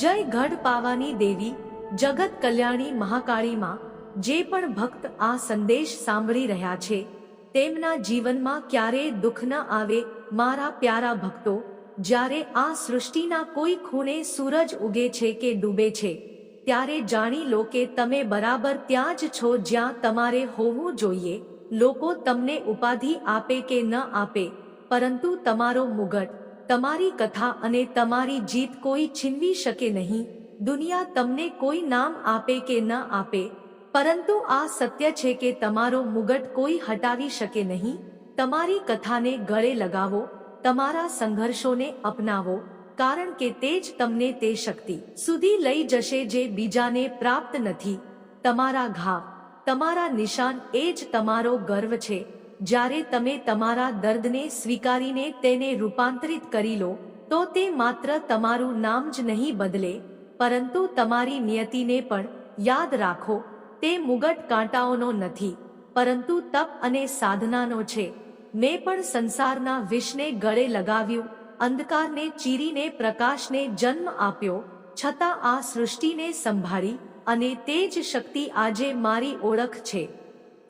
જય ગઢ પાવાની દેવી, જગત કલ્યાણી મહાકાળીમાં જે પણ ભક્ત આ સંદેશ સાંભળી રહ્યા છે, તેમના જીવનમાં ક્યારેય દુઃખ ન આવે મારા પ્યારા ભક્તો, જ્યારે આ સૃષ્ટિના કોઈ ખૂણે સૂરજ ઉગે છે કે ડૂબે છે, ત્યારે જાણી લો કે તમે બરાબર ત્યાં જ છો જ્યાં તમારે હોવું જોઈએ, લોકો તમને ઉપાધિ આપે કે ન આપે, પરંતુ તમારો મુગટ તમારી કથા અને તમારી જીત કોઈ છીનવી શકે નહીં. દુનિયા તમને કોઈ નામ આપે કે ન આપે. પરંતુ આ સત્ય છે કે તમારો મુગટ કોઈ હટાવી શકે નહીં. તમારી કથાને ગળે લગાવો, તમારા સંઘર્ષોને અપનાવો, કારણ કે તે જ તમને તે શક્તિ સુધી લઈ જશે જે બીજાને પ્રાપ્ત નથી. તમારા ઘા, તમારા નિશાન એ જ તમારો ગર્વ છે. જ્યારે તમે તમારા દર્દને સ્વીકારીને તેને રૂપાંતરિત કરી લો, તો તે માત્ર તમારું નામ જ નહીં બદલે, પરંતુ તમારી નિયતિને પણ યાદ રાખો, તે મુગટ કાંટાઓનો નથી, પરંતુ તપ અને સાધનાનો છે. મેં પણ સંસારના વિષને ગળે લગાવ્યું, અંધકારને ચીરીને પ્રકાશને જન્મ આપ્યો, છતાં આ સૃષ્ટિને સંભાળી, અને તે જ શક્તિ આજે મારી ઓળખ છે.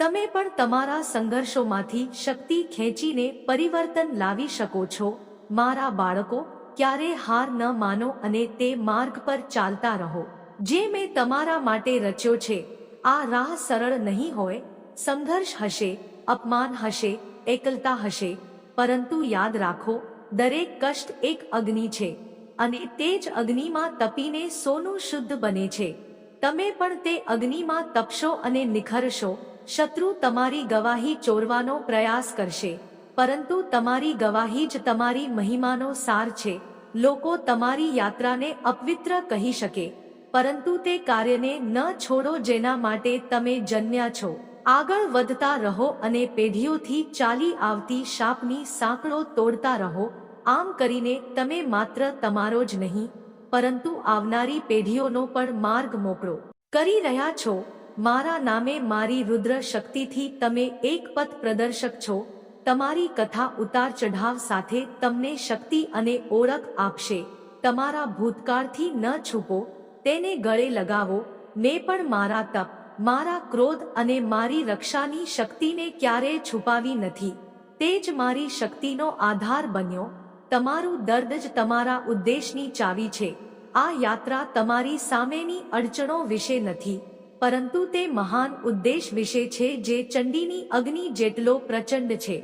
તમે પણ તમારા સંઘર્ષોમાંથી શક્તિ ખેંચીને પરિવર્તન લાવી શકો છો. મારા બાળકો, ક્યારે હાર ન માનો અને તે માર્ગ પર ચાલતા રહો. જે મેં તમારા માટે રચ્યો છે, આ રાહ સરળ નહીં હોય. સંઘર્ષ હશે, અપમાન હશે, એકલતા હશે. પરંતુ યાદ રાખો, દરેક કષ્ટ એક અગ્નિ છે અને તે જ અગ્નિમાં તપીને સોનું શુદ્ધ બને છે. તમે પણ તે અગ્નિમાં તપશો અને નિખરશો. શત્રુ તમારી ગવાહી ચોરવાનો પ્રયાસ કરશે, પરંતુ તમારી ગવાહી જ તમારી મહિમાનો સાર છે. લોકો તમારી યાત્રાને અપવિત્ર કહી શકે, પરંતુ તે કાર્યને ન છોડો જેના માટે તમે જન્મ્યા છો. આગળ વધતા રહો અને પેઢીઓથી ચાલી આવતી શાપની સાંકળો તોડતા રહો. આમ કરીને તમે માત્ર તમારો જ નહીં, પરંતુ આવનારી પેઢીઓનો પણ માર્ગ મોકળો. કરી રહ્યા છો મારા નામે મારી રુદ્ર શક્તિથી તમે એક પથ પ્રદર્શક છો. તમારી કથા ઉતાર ચઢાવ સાથે તમને શક્તિ અને ઓળખ આપશે. તમારા ભૂતકાળથી ન છૂપો, તેને ગળે લગાવો. ને પણ મારા તપ, મારા ક્રોધ અને મારી રક્ષાની શક્તિને ક્યારેય છુપાવી નથી. તે જ મારી શક્તિનો આધાર બન્યો. તમારું દર્દ જ તમારા ઉદ્દેશની ચાવી છે. આ યાત્રા તમારી સામેની અડચણો વિશે નથી. પરંતુ તે મહાન ઉદ્દેશ વિશે છે જે ચંડીની અગ્નિ જેટલો પ્રચંડ છે.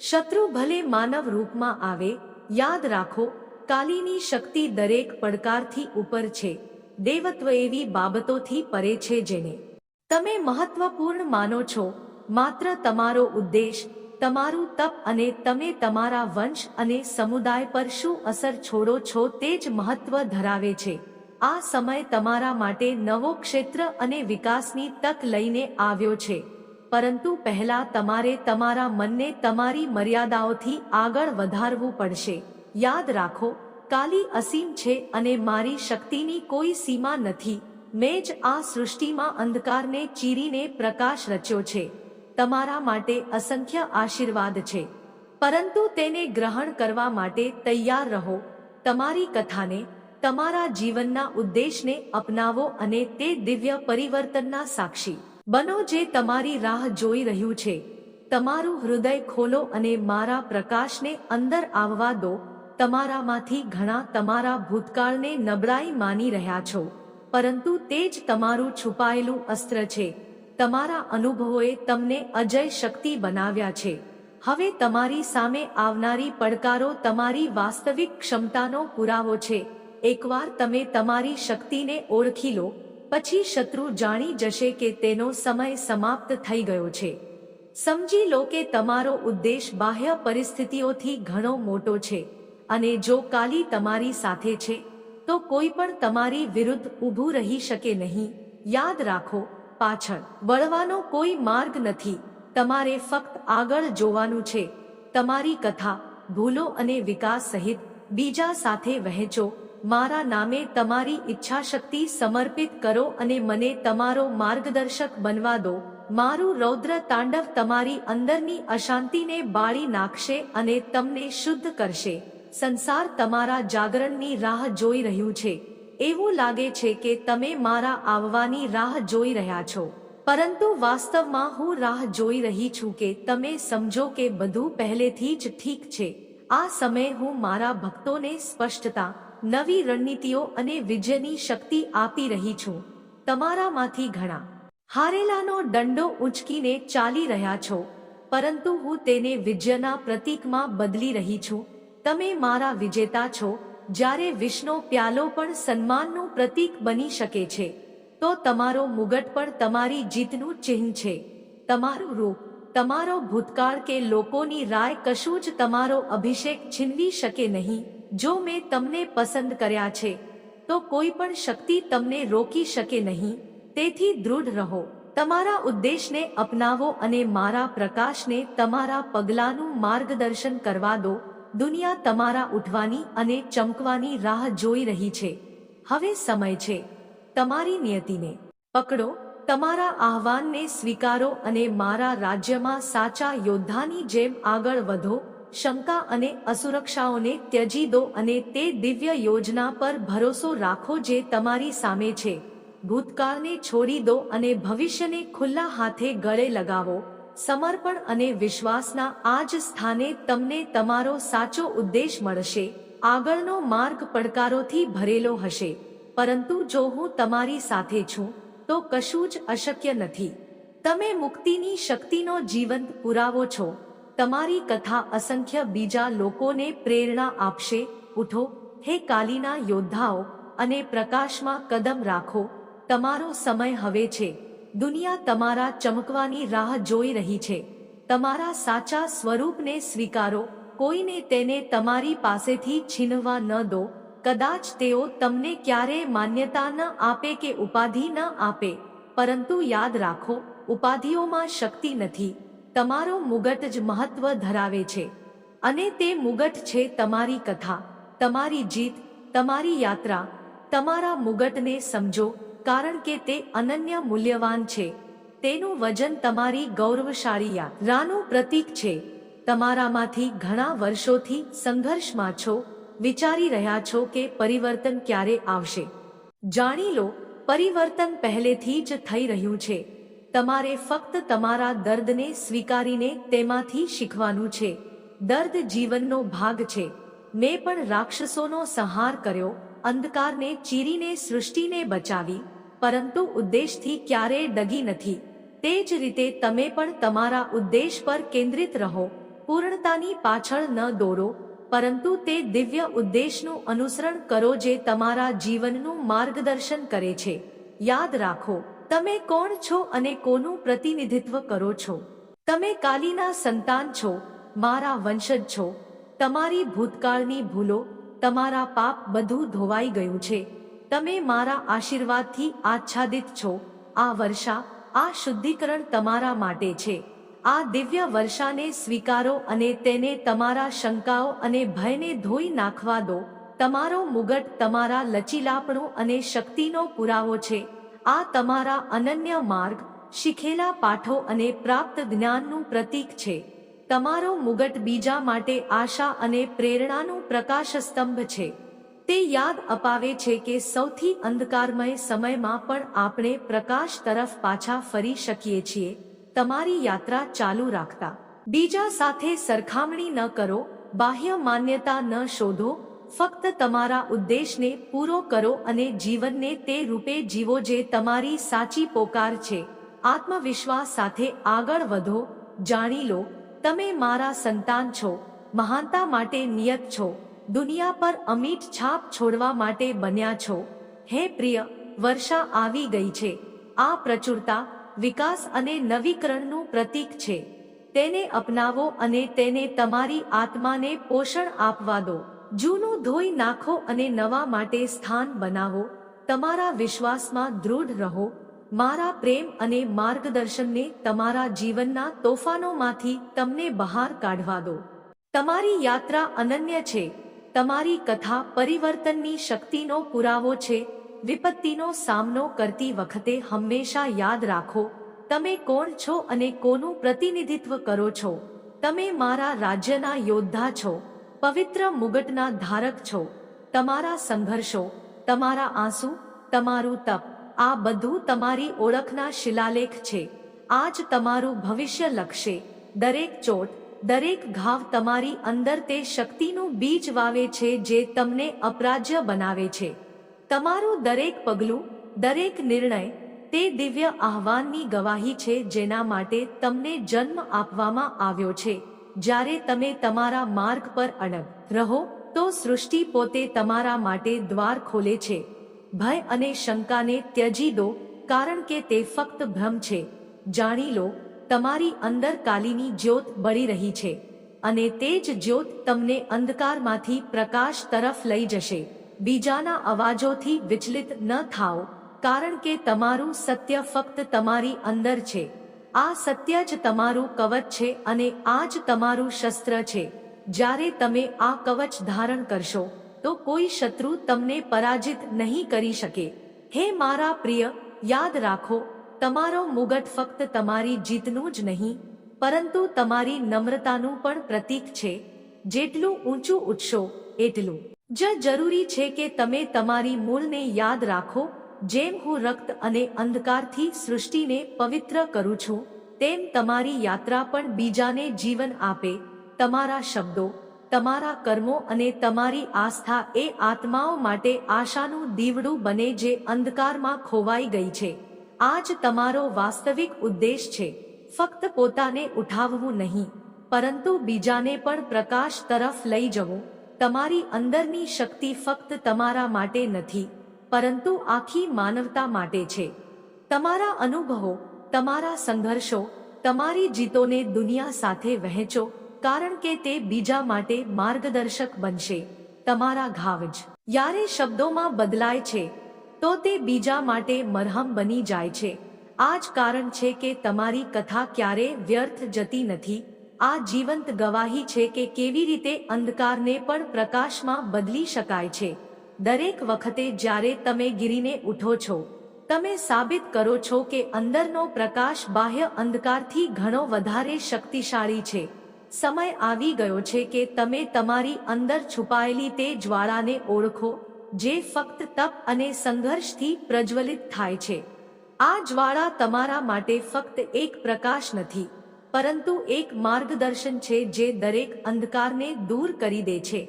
શત્રુ ભલે માનવ રૂપમાં આવે, યાદ રાખો, કાલીની શક્તિ દરેક પડકારથી ઉપર છે. દેવત્વ એવી બાબતોથી પરે છે જેને તમે મહત્વપૂર્ણ માનો છો. માત્ર તમારો ઉદ્દેશ, તમારું તપ અને તમે તમારા વંશ અને સમુદાય પર શું અસર છોડો છો તે જ મહત્વ ધરાવે છે. આ સમય તમારા માટે નવો ક્ષેત્ર અને વિકાસની તક લઈને આવ્યો છે. પરંતુ પહેલા તમારે તમારા મનને તમારી મર્યાદાઓથી આગળ વધારવું પડશે. યાદ રાખો, કાલી અસીમ છે અને મારી શક્તિની કોઈ સીમા નથી. મેં જ આ સૃષ્ટિમાં અંધકારને ચીરીને પ્રકાશ રચ્યો છે. તમારા માટે અસંખ્ય આશીર્વાદ છે. પરંતુ તેને ગ્રહણ કરવા માટે તૈયાર રહો. તમારી કથાને તમારા જીવનના ઉદ્દેશને અપનાવો અને તે દિવ્ય પરિવર્તનના સાક્ષી. બનો જે તમારી રાહ જોઈ રહ્યું છે. તમારું હૃદય ખોલો અને મારા પ્રકાશને અંદર આવવા દો. તમારામાંથી ઘણા તમારા ભૂતકાળને નબળાઈ માની રહ્યા છો. પરંતુ તે જ તમારું છુપાયેલું અસ્ત્ર છે. તમારા અનુભવોએ તમને અજય શક્તિ બનાવ્યા છે. હવે તમારી સામે આવનારી પડકારો તમારી વાસ્તવિક ક્ષમતાનો પુરાવો છે. એકવાર તમે તમારી શક્તિને ઓળખી લો, પછી શત્રુ જાણી જશે કે તેનો સમય સમાપ્ત થઈ ગયો છે. સમજી લો કે તમારો ઉદ્દેશ બાહ્ય પરિસ્થિતિઓથી ઘણો મોટો છે, અને જો કાલી તમારી સાથે છે, તો કોઈ પણ તમારી વિરુદ્ધ ઊભું રહી શકે નહીં. યાદ રાખો, પાછળ વળવાનો કોઈ માર્ગ નથી. તમારે ફક્ત આગળ જોવાનું છે. તમારી કથા ભૂલો અને વિકાસ સહિત બીજા સાથે વહેંચો. મારા નામે તમારી ઈચ્છાશક્તિ સમર્પિત કરો અને મને તમારો માર્ગદર્શક બનવા દો. મારું રૌદ્ર તાંડવ તમારી અંદરની અશાંતિને બાળી નાખશે અને તમને શુદ્ધ કરશે. સંસાર તમારા જાગરણની રાહ જોઈ રહ્યું છે. એવું લાગે છે કે તમે મારા આવવાની રાહ જોઈ રહ્યા છો. પરંતુ વાસ્તવમાં હું રાહ જોઈ રહી છું કે તમે સમજો કે બધું પહેલેથી જ ઠીક છે. આ સમયે હું મારા ભક્તોને સ્પષ્ટતા નવી રણનીતિઓ અને વિજયની શક્તિ આપી રહી છું. તમારામાંથી ઘણા હારેલાનો દંડો ઉંચકીને ચાલી રહ્યા છો, પરંતુ હું તેને વિજયના પ્રતીકમાં બદલી રહી છું. તમે મારા વિજેતા છો, જ્યારે વિષ્ણુ પ્યાલો પણ સન્માનનું પ્રતીક બની શકે છે, તો તમારો મુગટ પણ તમારી જીતનું ચિહ્ન છે. તમારું રૂપ, તમારો ભૂતકાળ કે લોકોની રાય કશું જ તમારો અભિષેક છીનવી શકે નહીં. જો મેં તમને પસંદ કર્યા છે, તો કોઈ પણ શક્તિ તમને રોકી શકે નહીં. તેથી દૃઢ રહો. તમારા ઉદ્દેશને અપનાવો અને મારા પ્રકાશને તમારા પગલાંનું માર્ગદર્શન કરવા દો. દુનિયા તમારા ઉઠવાની અને ચમકવાની રાહ જોઈ રહી છે. હવે સમય છે. તમારી નિયતિને પકડો. તમારા આહવાનને સ્વીકારો અને મારા રાજ્યમાં સાચા યોદ્ધાની જેમ આગળ વધો. શંકા અને અસુરક્ષાઓને ત્યજી દો અને તે દિવ્ય યોજના પર ભરોસો રાખો જે તમારી સામે છે. ભૂતકાળને છોડી દો અને ભવિષ્યને ખુલ્લા હાથે ગળે લગાવો. સમર્પણ અને વિશ્વાસના આ જ સ્થાને તમને તમારો સાચો ઉદ્દેશ મળશે. આગળનો માર્ગ પડકારોથી ભરેલો હશે. પરંતુ જો હું તમારી સાથે છું, તો કશું જ અશક્ય નથી. તમે મુક્તિની શક્તિનો જીવંત પુરાવો છો. તમારી કથા અસંખ્ય બીજા લોકોને પ્રેરણા આપશે. ઉઠો, હે કાલીના યોદ્ધાઓ, અને પ્રકાશમાં કદમ રાખો. તમારો સમય હવે છે. દુનિયા તમારા ચમકવાની રાહ જોઈ રહી છે. તમારા સાચા સ્વરૂપને સ્વીકારો. કોઈને તેને તમારી પાસેથી છીનવા ન દો. કદાચ તેઓ તમને ક્યારેય માન્યતા ન આપે કે ઉપાધિ ન આપે. પરંતુ યાદ રાખો, ઉપાધિઓમાં શક્તિ નથી. તમારો મુગટ જ મહત્વ ધરાવે છે. અને તે મુગટ છે તમારી કથા, તમારી જીત, તમારી યાત્રા. તમારા મુગટને સમજો, કારણ કે તે અનન્ય મૂલ્યવાન છે. તેનું વજન તમારી ગૌરવશાળી યાત્રાનું પ્રતીક છે. તમારામાંથી ઘણા વર્ષોથી સંઘર્ષમાં છો, વિચારી રહ્યા છો કે પરિવર્તન ક્યારે આવશે. જાણી લો, પરિવર્તન પહેલેથી જ થઈ રહ્યું છે. તમારે ફક્ત તમારા દર્દને સ્વીકારીને તેમાંથી શીખવાનું છે. દર્દ જીવનનો ભાગ છે. મેં પણ રાક્ષસોનો સંહાર કર્યો, અંધકારને ચીરીને સૃષ્ટિને બચાવી, પરંતુ ઉદ્દેશથી ક્યારેય ડગી નથી. તે જ રીતે તમે પણ તમારા ઉદ્દેશ પર કેન્દ્રિત રહો, પૂર્ણતાની પાછળ ન દોરો, પરંતુ તે દિવ્ય ઉદ્દેશનું અનુસરણ કરો જે તમારા જીવનનું માર્ગદર્શન કરે છે. યાદ રાખો તમે કોણ છો અને કોનું પ્રતિનિધિત્વ કરો છો? તમે કાલીના સંતાન છો, મારા વંશજ છો. તમારી ભૂતકાળની ભૂલો, તમારા પાપ બધું ધોવાઈ ગયું છે. તમે મારા આશીર્વાદથી આચ્છાદિત છો. આ વર્ષા, આ શુદ્ધિકરણ તમારા માટે છે. આ દિવ્ય વર્ષાને સ્વીકારો અને તેને તમારા શંકાઓ અને ભયને ધોઈ નાખવા દો. તમારો મુગટ તમારા લચીલાપણું અને શક્તિનો પુરાવો છે. આ તમારા અનન્ય માર્ગ, શીખેલા પાઠો અને પ્રાપ્ત જ્ઞાનનું પ્રતીક છે. તમારો મુગટ બીજા માટે આશા અને પ્રેરણાનું પ્રકાશ સ્તંભ છે. તે યાદ અપાવે છે કે સૌથી અંધકારમય સમયમાં પણ આપણે પ્રકાશ તરફ પાછા ફરી શકીએ છીએ. તમારી યાત્રા ચાલુ રાખતા. બીજા સાથે સરખામણી ન કરો, બાહ્ય માન્યતા ન શોધો ફક્ત તમારા ઉદ્દેશને પૂરો કરો અને જીવનને તે રૂપે જીવો જે તમારી સાચી પોકાર છે. આત્મવિશ્વાસ સાથે આગળ વધો, જાણી લો, તમે મારા સંતાન છો, મહાનતા માટે નિયત છો, દુનિયા પર અમિટ છાપ છોડવા માટે બન્યા છો. હે પ્રિય, વર્ષા આવી ગઈ છે. આ પ્રચુરતા, વિકાસ અને નવીકરણનું પ્રતીક છે. તેને અપનાવો અને તેને તમારી આત્માને પોષણ આપવા દો. જૂનું ધોઈ નાખો અને નવા માટે સ્થાન બનાવો. તમારા વિશ્વાસમાં દૃઢ રહો. મારા પ્રેમ અને માર્ગદર્શનને તમારા જીવનના તોફાનોમાંથી તમને બહાર કાઢવા દો. તમારી યાત્રા અનન્ય છે. તમારી કથા પરિવર્તનની શક્તિનો પુરાવો છે. વિપત્તિનો સામનો કરતી વખતે હંમેશા યાદ રાખો. તમે કોણ છો અને કોનું પ્રતિનિધિત્વ કરો છો? તમે મારા રાજ્યના યોદ્ધા છો. પવિત્ર મુગટના ધારક છો. તમારા સંઘર્ષો, તમારા આંસુ, તમારું તપ, આ બધું તમારી ઓળખના શિલાલેખ છે. આજ તમારું ભવિષ્ય લખશે. દરેક ચોટ, દરેક ઘાવ તમારી અંદર તે શક્તિનું બીજ વાવે છે જે તમને અપરાજ્ય બનાવે છે. તમારું દરેક પગલું, દરેક નિર્ણય, તે દિવ્ય આહ્વાનની ગવાહી છે જેના માટે તમને જન્મ આપવામાં આવ્યો છે. જ્યારે તમે તમારા માર્ગ પર અડગ રહો, તો સૃષ્ટિ પોતે તમારા માટે દ્વાર ખોલે છે. ભય અને શંકાને ત્યજી દો, કારણ કે તે ફક્ત ભ્રમ છે. જાણી લો, તમારી અંદર કાલીની જ્યોત બળી રહી છે, અને તે જ જ્યોત તમને અંધકારમાંથી પ્રકાશ તરફ લઈ જશે. બીજાના અવાજોથી વિચલિત ન થાઓ, કારણ કે તમારું સત્ય ફક્ત તમારી અંદર છે. આ સત્ય જ તમારું કવચ છે અને આ જ તમારું શસ્ત્ર છે. જ્યારે તમે આ કવચ ધારણ કરશો, તો કોઈ શત્રુ તમને પરાજિત નહીં કરી શકે. હે મારા પ્રિય, યાદ રાખો, તમારો મુગટ ફક્ત તમારી જીતનું જ નહીં, પરંતુ તમારી નમ્રતાનું પણ પ્રતીક છે. જેટલું ઊંચું ઉઠશો, એટલું જ જરૂરી છે કે તમે તમારી મૂળને યાદ રાખો જેમ હું રક્ત અને અંધકારથી સૃષ્ટિને પવિત્ર કરું છું, તેમ તમારી યાત્રા પણ બીજાને જીવન આપે, તમારા શબ્દો, તમારા કર્મો અને તમારી આસ્થા એ આત્માઓ માટે આશાનું દીવડું બને જે અંધકારમાં ખોવાઈ ગઈ છે. આ જ તમારો વાસ્તવિક ઉદ્દેશ છે, ફક્ત પોતાને ઉઠાવવું નહીં, પરંતુ બીજાને પણ પ્રકાશ તરફ લઈ જવું. તમારી અંદરની શક્તિ ફક્ત તમારા માટે નથી. પરંતુ આખી માનવતા માટે છે. તમારા અનુભવો, તમારા સંઘર્ષો, તમારી જીતોને દુનિયા સાથે વહેંચો, કારણ કે તે બીજા માટે માર્ગદર્શક બનશે. તમારા ઘાવ જ. યારે શબ્દોમાં બદલાય છે, તો તે બીજા માટે મરહમ બની જાય છે. આ જ કારણ છે કે તમારી કથા ક્યારે વ્યર્થ જતી નથી. આ જીવંત ગવાહી છે કે કેવી રીતે અંધકારને પણ પ્રકાશમાં બદલી શકાય છે. દરેક વખતે જ્યારે તમે ગીરીને ઉઠો છો, તમે સાબિત કરો છો કે અંદરનો પ્રકાશ બાહ્ય અંધકારથી ઘણો વધારે શક્તિશાળી છે. સમય આવી ગયો છે કે તમે તમારી અંદર છુપાયેલી તે જ્વાળાને ઓળખો, જે ફક્ત તપ અને સંઘર્ષથી પ્રજ્વલિત થાય છે. આ જ્વાળા તમારા માટે ફક્ત એક પ્રકાશ નથી, પરંતુ એક માર્ગદર્શન છે જે દરેક અંધકારને દૂર કરી દે છે.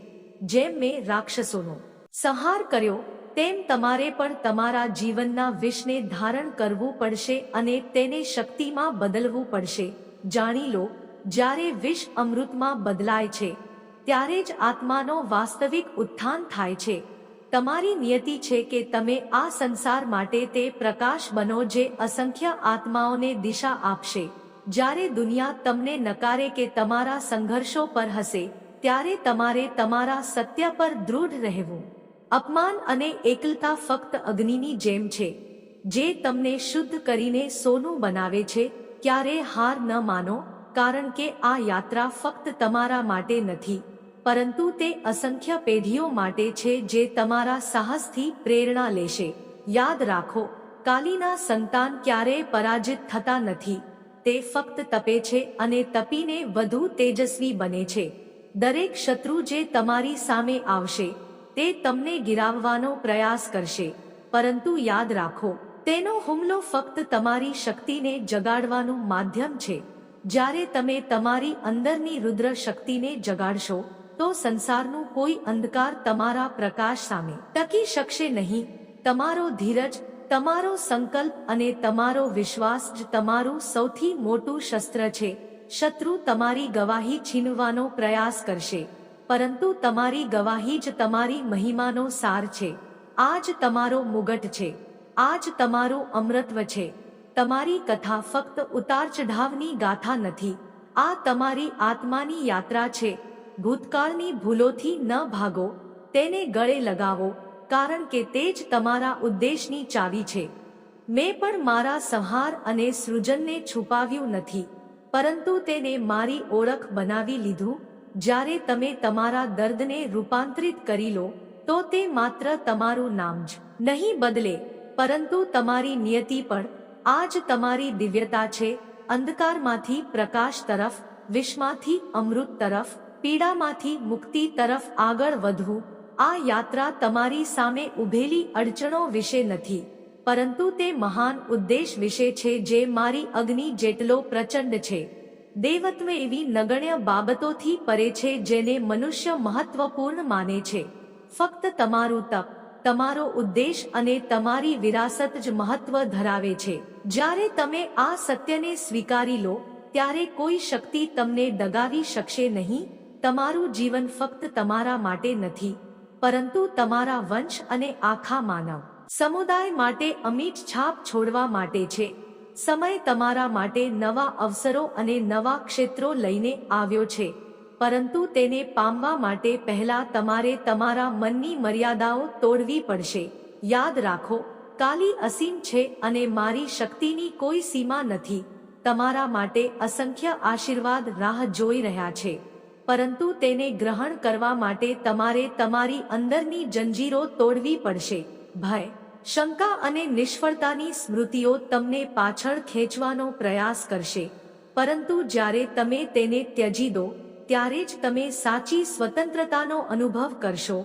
જેમ મેં રાક્ષસોનો સંહાર કર્યો, તેમ તમારે પણ તમારા જીવનના વિષને ધારણ કરવું પડશે અને તેને શક્તિમાં બદલવું પડશે. જાણી લો, જ્યારે વિષ અમૃતમાં બદલાય છે, ત્યારે જ આત્માનો વાસ્તવિક ઉત્થાન થાય છે. તમારી નિયતિ છે કે તમે આ સંસાર માટે તે પ્રકાશ બનો જે અસંખ્ય આત્માઓને દિશા આપશે. જ્યારે દુનિયા તમને નકારે કે તમારા સંઘર્ષો પર હશે, ત્યારે તમારે તમારા સત્ય પર દૃઢ રહેવું. અપમાન અને એકલતા ફક્ત અગ્નિની જેમ છે. જે તમને શુદ્ધ કરીને સોનું બનાવે છે, ક્યારે હાર ન માનો, કારણ કે આ યાત્રા ફક્ત તમારા માટે નથી, પરંતુ તે અસંખ્ય પેઢીઓ માટે છે જે તમારા સાહસથી પ્રેરણા લેશે. યાદ રાખો, કાલીના સંતાન ક્યારેય પરાજિત થતા નથી. તે ફક્ત તપે છે અને તપીને વધુ તેજસ્વી બને છે. દરેક શત્રુ જે તમારી સામે આવશે તે તમને ગિરાવવાનો પ્રયાસ કરશે. પરંતુ યાદ રાખો, તેનો હુમલો ફક્ત તમારી શક્તિને જગાડવાનું માધ્યમ છે. જ્યારે તમે તમારી અંદરની રુદ્ર શક્તિને જગાડશો, તો સંસારનું કોઈ અંધકાર તમારા પ્રકાશ સામે ટકી શકશે નહીં. તમારો ધીરજ, તમારો સંકલ્પ અને તમારો વિશ્વાસ જ તમારું સૌથી મોટું શસ્ત્ર છે. શત્રુ તમારી ગવાહી છીનવાનો પ્રયાસ કરશે. પરંતુ તમારી ગવાહી જ તમારી મહિમાનો સાર છે. આ જ તમારો મુગટ છે. આ જ તમારું અમૃતવ છે. તમારી કથા ફક્ત ઉતાર ચઢાવની ગાથા નથી. આ તમારી આત્માની યાત્રા છે. ભૂતકાળની ભૂલોથી ન ભાગો. તેને ગળે લગાવો, કારણ કે તે જ તમારા ઉદ્દેશની ચાવી છે. મેં પણ મારા સંહાર અને સૃજનને છુપાવ્યું નથી, પરંતુ તેને મારી ઓળખ બનાવી લીધું જ્યારે તમે તમારા દર્દને રૂપાંતરિત કરી લો, તો તે માત્ર તમારું નામ જ નહીં બદલે, પરંતુ તમારી નિયતિ પણ. આ જ તમારી દિવ્યતા છે, અંધકારમાંથી પ્રકાશ તરફ વિશ્વમાંથી અમૃત તરફ, પીડામાંથી મુક્તિ તરફ આગળ વધવું. આ યાત્રા તમારી સામે ઊભેલી અડચણો વિશે નથી, પરંતુ તે મહાન ઉદ્દેશ વિશે છે જે મારી અગ્નિ જેટલો પ્રચંડ છે. દેવત્વ એવી નગણ્ય બાબતોથી પરે છે જેને મનુષ્ય મહત્વપૂર્ણ માને છે. ફક્ત તમારું તપ, તમારો ઉદ્દેશ અને તમારી વિરાસત જ મહત્વ ધરાવે છે. જ્યારે તમે આ સત્યને સ્વીકારી લો, ત્યારે કોઈ શક્તિ તમને દગાવી શકશે નહીં. તમારું જીવન ફક્ત તમારા માટે નથી, પરંતુ તમારા વંશ અને આખા માનવ સમુદાય માટે અમિટ છાપ છોડવા માટે છે. સમય તમારા માટે નવા અવસરો અને નવા ક્ષેત્રો લઈને આવ્યો છે. પરંતુ તેને પામવા માટે પહેલા તમારે તમારા મનની મર્યાદાઓ તોડવી પડશે. યાદ રાખો, કાલી અસીમ છે અને મારી શક્તિની કોઈ સીમા નથી. તમારા માટે અસંખ્ય આશીર્વાદ રાહ જોઈ રહ્યા છે. પરંતુ તેને ગ્રહણ કરવા માટે તમારે તમારી અંદરની જંજીરો તોડવી પડશે. ભય શંકા અને નિષ્ફળતાની સ્મૃતિઓ તમને પાછળ ખેંચવાનો પ્રયાસ કરશે. પરંતુ જ્યારે તમે તેને ત્યજી દો ત્યારે જ તમે સાચી સ્વતંત્રતાનો અનુભવ કરશો.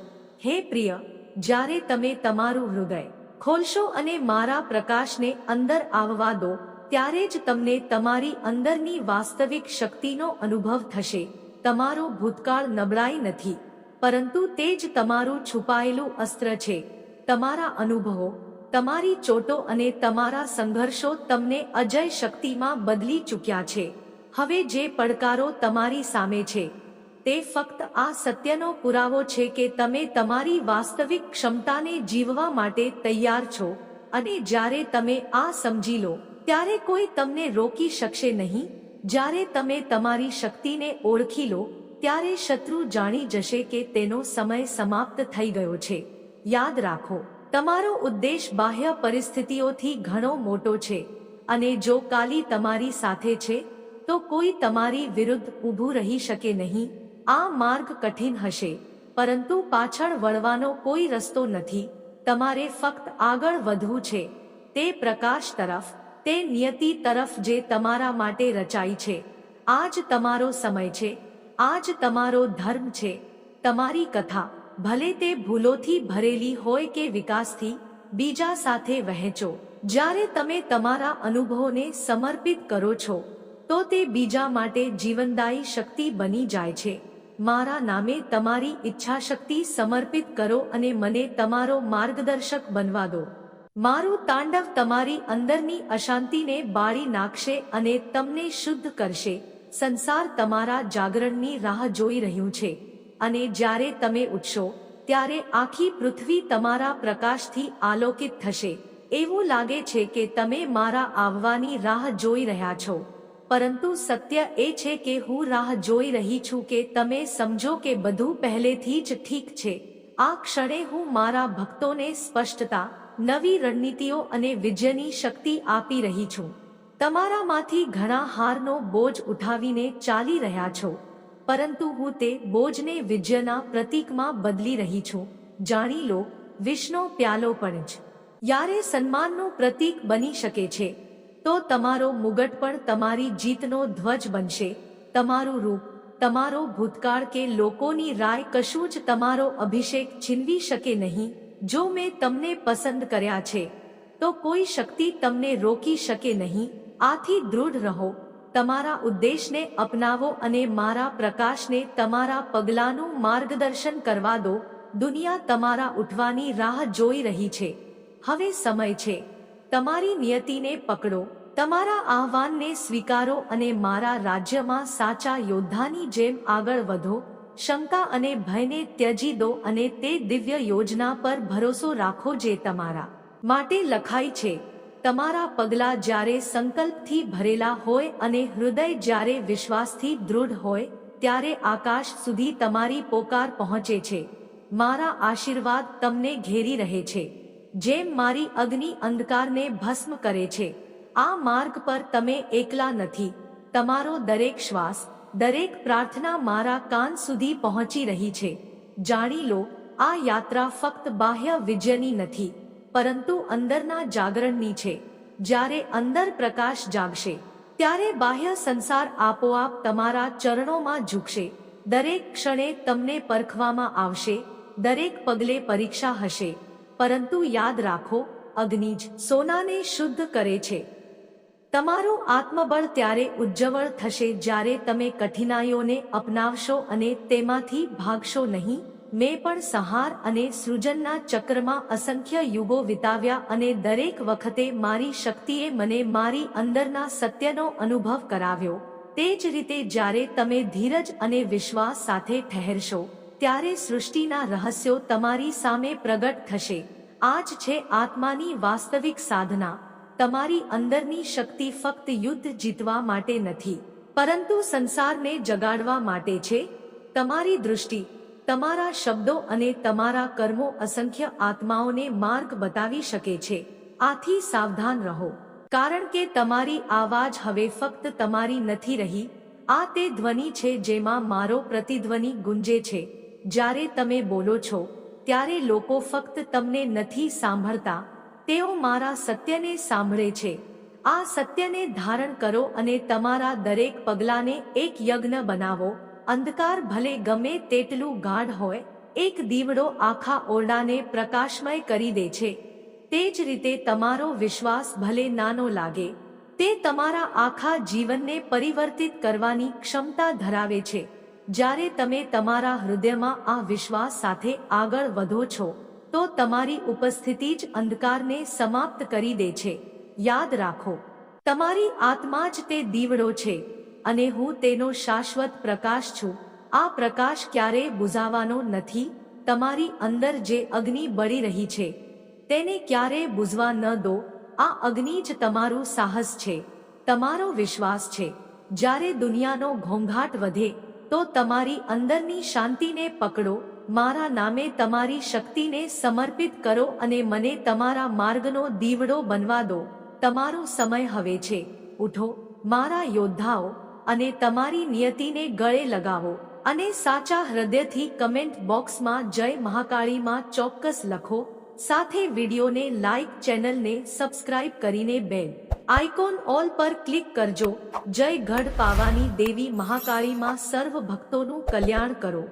હે પ્રિય, જ્યારે તમે તમારું હૃદય ખોલશો અને મારા પ્રકાશને અંદર આવવા દો, ત્યારે જ તમને તમારી અંદરની વાસ્તવિક શક્તિનો અનુભવ થશે. તમારો ભૂતકાળ નબળાઈ નથી, પરંતુ તે જ તમારું છુપાયેલું અસ્ત્ર છે. તમારા અનુભવો, તમારી ચોટો અને તમારા સંઘર્ષો તમને અજય શક્તિમાં બદલી ચૂક્યા છે. હવે જે પડકારો તમારી સામે છે, તે ફક્ત આ સત્યનો પુરાવો છે કે તમે તમારી વાસ્તવિક ક્ષમતાને જીવવા માટે તૈયાર છો અને જ્યારે તમે આ સમજી લો, ત્યારે કોઈ તમને રોકી શકશે નહીં. જ્યારે તમે તમારી શક્તિને ઓળખી લો, ત્યારે શત્રુ જાણી જશે કે તેનો સમય સમાપ્ત થઈ ગયો છે. યાદ રાખો, તમારો ઉદ્દેશ બાહ્ય પરિસ્થિતિઓથી ઘણો મોટો છે અને જો કાલી તમારી સાથે છે, તો કોઈ તમારી વિરુદ્ધ ઊભું રહી શકે નહીં, આ માર્ગ કઠિન હશે. પરંતુ પાછળ વળવાનો કોઈ રસ્તો નથી, તમારે ફક્ત આગળ વધવું છે, તે પ્રકાશ તરફ, તે નિયતિ તરફ જે તમારા માટે રચાઈ છે. આજ તમારો સમય છે, આજ તમારો ધર્મ છે, તમારી કથા. ભલે તે ભૂલોથી ભરેલી હોય કે વિકાસથી, બીજા સાથે વહેંચો. જ્યારે તમે તમારા અનુભવોને સમર્પિત કરો છો, તો તે બીજા માટે જીવનદાયી શક્તિ બની જાય છે. મારા નામે તમારી ઈચ્છાશક્તિ સમર્પિત કરો અને મને તમારો માર્ગદર્શક બનવા દો. મારું તાંડવ તમારી અંદરની અશાંતિને બાળી નાખશે અને તમને શુદ્ધ કરશે. સંસાર તમારા જાગરણની રાહ જોઈ રહ્યું છે. અને જ્યારે તમે ઉઠશો, ત્યારે આખી પૃથ્વી તમારા પ્રકાશથી આલોકિત થશે. એવું લાગે છે કે તમે મારા આવવાની રાહ જોઈ રહ્યા છો. પરંતુ સત્ય એ છે કે હું રાહ જોઈ રહી છું કે તમે સમજો કે બધું પહેલેથી જ ઠીક છે. આ ક્ષણે હું મારા ભક્તોને સ્પષ્ટતા, નવી રણનીતિઓ અને વિજયની શક્તિ આપી રહી છું. તમારામાંથી ઘણા હારનો બોજ ઉઠાવીને ચાલી રહ્યા છો. પરંતુ હું તે બોજને વિજયના પ્રતીકમાં બદલી રહી છું. જાણી લો, વિષ્ણુ પ્યાલો પણ જ. યારે સન્માનનું પ્રતીક બની શકે છે, તો તમારો મુગટ પણ તમારી જીતનો ધ્વજ બનશે. તમારું રૂપ, તમારો ભૂતકાળ કે લોકોની રાય કશું જ તમારો અભિષેક છીનવી શકે નહીં. જો મેં તમને પસંદ કર્યા છે, તો કોઈ શક્તિ તમને રોકી શકે નહીં. આથી દૃઢ રહો. તમારા ઉદ્દેશને અપનાવો અને મારા પ્રકાશને તમારા પગલાંનું માર્ગદર્શન કરવા દો. દુનિયા તમારા ઉઠવાની રાહ જોઈ રહી છે. હવે સમય છે. તમારી નિયતિને પકડો. તમારા આહ્વાનને સ્વીકારો અને મારા રાજ્યમાં સાચા યોદ્ધાની જેમ આગળ વધો. શંકા અને ભયને ત્યજી દો અને તે દિવ્ય યોજના પર ભરોસો રાખો જે તમારા માટે લખાઈ છે. તમારા પગલાં જ્યારે સંકલ્પથી ભરેલા હોય અને હૃદય જ્યારે વિશ્વાસથી દૃઢ હોય, ત્યારે આકાશ સુધી તમારી પોકાર પહોંચે છે. મારા આશીર્વાદ તમને ઘેરી રહે છે. જેમ મારી અગ્નિ અંધકારને ભસ્મ કરે છે. આ માર્ગ પર તમે એકલા નથી. તમારો દરેક શ્વાસ, દરેક પ્રાર્થના મારા કાન સુધી પહોંચી રહી છે. જાણી લો, આ યાત્રા ફક્ત બાહ્ય વિજયની નથી. પરંતુ અંદરના જાગરણની છે. જ્યારે અંદર પ્રકાશ જાગશે, ત્યારે બાહ્ય સંસાર આપોઆપ તમારા ચરણોમાં ઝૂકશે. દરેક ક્ષણે તમને પરખવામાં આવશે, દરેક પગલે પરીક્ષા હશે. પરંતુ યાદ રાખો, અગ્નિ જ સોનાને શુદ્ધ કરે છે. તમારું આત્મબળ ત્યારે ઉજ્જવળ થશે જ્યારે તમે કઠિનાઈઓને અપનાવશો અને તેમાંથી ભાગશો નહીં. મેં પણ સંહાર અને સૃજનના ચક્રમાં અસંખ્ય યુગો વિતાવ્યા અને દરેક વખતે મારી શક્તિએ મને મારી અંદરના સત્યનો અનુભવ કરાવ્યો. તે જ રીતે જ્યારે તમે ધીરજ અને વિશ્વાસ સાથે ઠહેરશો, ત્યારે સૃષ્ટિના રહસ્યો તમારી સામે પ્રગટ થશે. આ જ છે આત્માની વાસ્તવિક સાધના. તમારી અંદરની શક્તિ ફક્ત યુદ્ધ જીતવા માટે નથી, પરંતુ સંસારને જગાડવા માટે છે. તમારી દૃષ્ટિ તમારા શબ્દો અને તમારા કર્મો અસંખ્ય આત્માઓને માર્ગ બતાવી શકે છે. આથી સાવધાન રહો. કારણ કે તમારી આવાજ હવે ફક્ત તમારી નથી રહી. આ તે ધ્વનિ છે જેમાં મારો પ્રતિધ્વનિ ગુંજે છે. જ્યારે તમે બોલો છો, ત્યારે લોકો ફક્ત તમને નથી સાંભળતા. તેઓ મારા સત્યને સાંભળે છે. આ સત્યને ધારણ કરો અને તમારા દરેક પગલાને એક યજ્ઞ બનાવો. અંધકાર ભલે ગમે તેટલું ગાઢ હોય, એક દીવડો આખા ઓરડાને પ્રકાશમય કરી દે છે. તે જ રીતે તમારો વિશ્વાસ ભલે નાનો લાગે, તે તમારા આખા જીવનને પરિવર્તિત કરવાની ક્ષમતા ધરાવે છે. જ્યારે તમે તમારા હૃદયમાં આ વિશ્વાસ સાથે આગળ વધો છો, તો તમારી ઉપસ્થિતિ જ અંધકારને સમાપ્ત કરી દે છે. યાદ રાખો, તમારી આત્મા જ તે દીવડો છે. અને હું તેનો શાશ્વત પ્રકાશ છું. આ પ્રકાશ ક્યારેય બુઝાવાનો નથી. તમારી અંદર જે અગ્નિ બળી રહી છે, તેને ક્યારેય બુઝવા ન દો. આ અગ્નિ જ તમારું સાહસ છે. તમારો વિશ્વાસ છે. જ્યારે દુનિયાનો ઘોંઘાટ વધે, તો તમારી અંદરની શાંતિને પકડો. મારા નામે તમારી શક્તિને સમર્પિત કરો અને મને તમારા માર્ગનો દીવડો બનવા દો. તમારો સમય હવે છે. ઉઠો. મારા યોદ્ધાઓ અને તમારી નિયતિને ગળે લગાવો અને સાચા હૃદયથી કમેન્ટ બોક્સમાં જય મહાકાળીમાં ચોક્કસ લખો. સાથે વિડીયોને લાઈક ચેનલને સબસ્ક્રાઇબ કરીને બેલ આઇકોન ઓલ પર ક્લિક કરજો. જય ગઢ પાવાની દેવી મહાકાળીમાં સર્વ ભક્તોનું કલ્યાણ કરો.